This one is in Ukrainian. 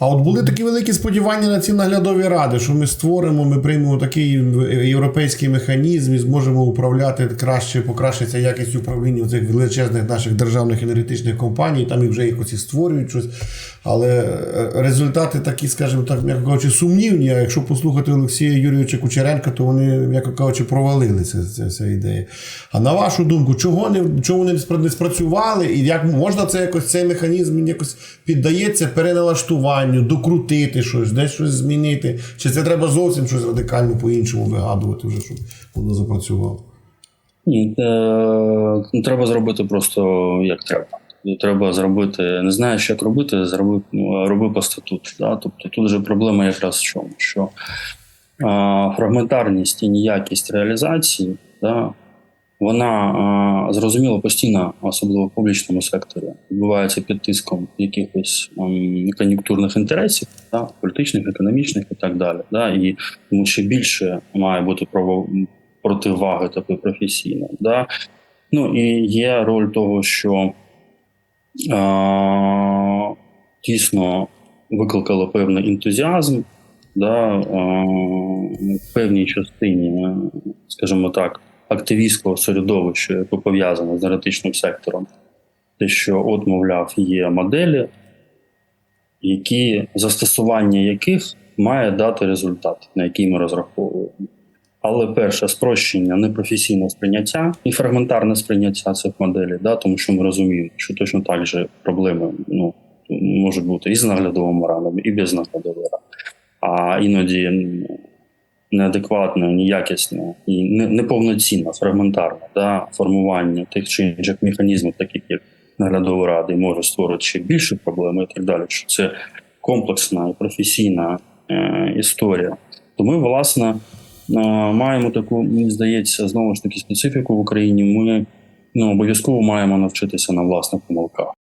А от були такі великі сподівання на ці наглядові ради, що ми створимо, ми приймемо такий європейський механізм і зможемо управляти краще, покращиться якість управління цих величезних наших державних енергетичних компаній, там і вже якось і створюють щось. Але е, результати такі, скажімо так, м'яко кажучи, сумнівні. А якщо послухати Олексія Юрійовича Кучеренка, то вони, м'яко кажучи, провалили ця, ця ідея. А на вашу думку, чого не чого не спрацювали, і як можна це якось цей механізм якось піддається переналаштуванню, докрутити щось, десь щось змінити? Чи це треба зовсім щось радикально по-іншому вигадувати, вже, щоб воно запрацювало? Ні, е, ну, треба зробити просто як треба. Треба зробити, не знаєш, як робити, зроби, ну, роби по статуту. Да? Тобто тут же проблема якраз в чому? Що а, фрагментарність і ніякість реалізації, да, вона зрозуміло постійно, особливо в публічному секторі, відбувається під тиском якихось ем, кон'юнктурних інтересів, да, політичних, економічних і так далі. Да, і тому що більше має бути право противаги такої професійної. Да. Ну і є роль того, що а, дійсно викликало певний ентузіазм, да, а, в певній частині, скажімо так, активістського середовища, яке пов'язане з енергетичним сектором, те, що, от, мовляв, є моделі, які застосування яких має дати результат, на який ми розраховуємо. Але перше спрощення непрофесійне сприйняття і фрагментарне сприйняття цих моделей, да, тому що ми розуміємо, що точно так же проблеми ну, можуть бути і з наглядовими радами, і без наглядових рад. А іноді неадекватне, неякісне і не- неповноцінне, фрагментарне да, формування тих чи інших механізмів, таких як наглядові ради, може створити ще більше проблем і так далі. Що це комплексна і професійна е, історія. То ми, власне, е, маємо таку, мені здається, знову ж таки специфіку в Україні. Ми ну, обов'язково маємо навчитися на власних помилках.